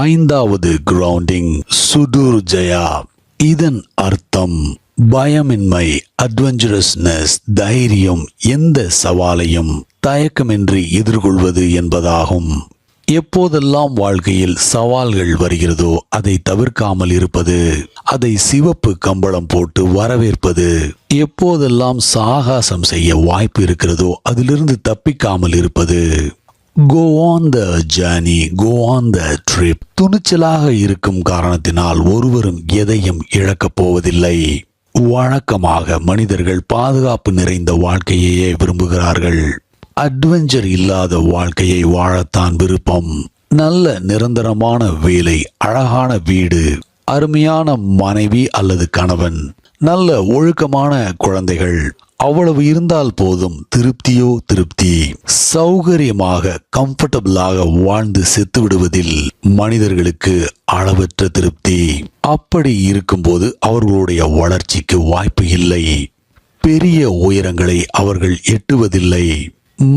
ஐந்தாவது கிரவுண்டிங் சுடூர் ஜயா. இதன் அர்த்தம் பயமின்மை அட்வென்ச்சரஸ்னஸ் தைரியம் எந்த சவாலையும் தயக்கமின்றி எதிர்கொள்வது என்பதாகும். எப்போதெல்லாம் வாழ்க்கையில் சவால்கள் வருகிறதோ அதை தவிர்க்காமல் இருப்பது அதை சிவப்பு கம்பளம் போட்டு வரவேற்பது எப்போதெல்லாம் சாகாசம் செய்ய வாய்ப்பு இருக்கிறதோ அதிலிருந்து தப்பிக்காமல் இருப்பது. Go on the journey go on the trip துணிச்சலாக இருக்கும் காரணத்தினால் ஒருவரும் எதையும் இழக்கப் போவதில்லை. வழக்கமாக மனிதர்கள் பாதுகாப்பு நிறைந்த வாழ்க்கையையே விரும்புகிறார்கள். அட்வென்ச்சர் இல்லாத வாழ்க்கையை வாழத்தான் விருப்பம். நல்ல நிரந்தரமான வேலை அழகான வீடு அருமையான மனைவி அல்லது கணவன் நல்ல ஒழுக்கமான குழந்தைகள் அவ்வளவு இருந்தால் போதும் திருப்தியோ திருப்தி. சௌகரியமாக கம்ஃபர்டபுளாக வாழ்ந்து செத்து விடுவதில் மனிதர்களுக்கு அளவற்ற திருப்தி. அப்படி இருக்கும்போது அவர்களுடைய வளர்ச்சிக்கு வாய்ப்பு இல்லை. பெரிய உயரங்களை அவர்கள் எட்டுவதில்லை.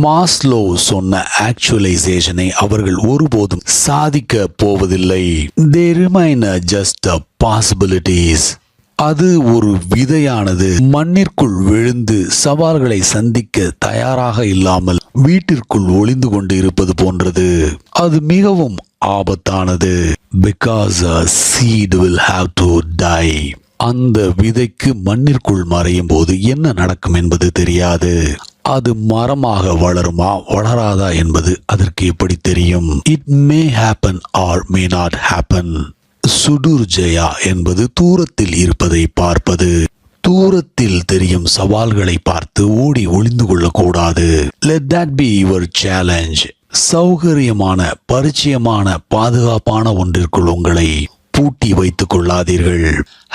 மாஸ்லோ சொன்ன ஆக்சுவலைசேஷனை அவர்கள் ஒருபோதும் சாதிக்க போவதில்லை. தே ரிமைன் ஜஸ்ட் பாசிபிலிட்டிஸ் அது ஒரு விதையானது. மண்ணிற்குள் விழுந்து சவால்களை சந்திக்க தயாராக இல்லாமல் வீட்டிற்குள் ஒளிந்து கொண்டு இருப்பது போன்றது. அது மிகவும் ஆபத்தானது. Because seed will have to die அந்த விதைக்கு மண்ணிற்குள் மறையும் போது என்ன நடக்கும் என்பது தெரியாது. அது மரமாக வளருமா வளராதா என்பது அதற்கு எப்படி தெரியும்? It may happen or may not happen சுடுர்ஜயா என்பது தூரத்தில் இருப்பதை பார்ப்பது. தூரத்தில் தெரியும் சவால்களை பார்த்து ஓடி ஒளிந்து கொள்ளக்கூடாது. Let that be your challenge சௌகரியமான பரிச்சயமான பாதுகாப்பான ஒன்றிற்குள் உங்களை பூட்டி வைத்துக் கொள்ளாதீர்கள்.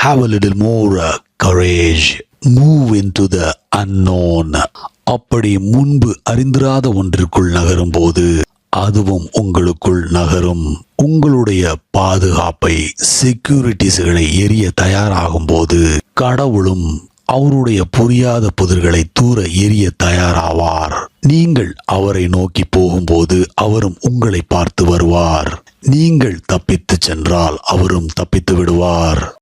Have a little more courage move into the unknown அப்படி முன்பு அறிந்திராத ஒன்றிற்குள் நகரும் போது அதுவும் உங்களுக்குள் நகரும். உங்களுடைய பாதுகாப்பை செக்யூரிட்டிஸ்களை எரிய தயாராகும் போது கடவுளும் அவருடைய புரியாத புதிர்களை தூர எரிய தயாராவார். நீங்கள் அவரை நோக்கி போகும்போது அவரும் உங்களை பார்த்து வருவார். நீங்கள் தப்பித்து சென்றால் அவரும் தப்பித்து விடுவார்.